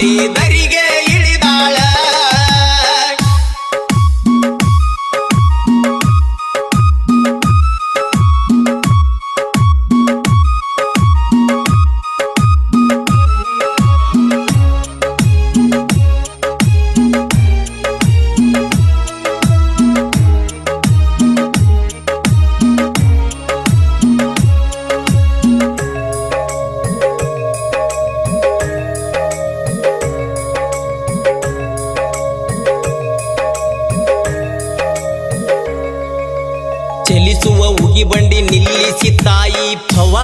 Ali, Ali. ಚಲಿಸುವ ಉಗಿ ಬಂಡಿ ನಿಲ್ಲಿಸಿ ತಾಯಿ ಭವ.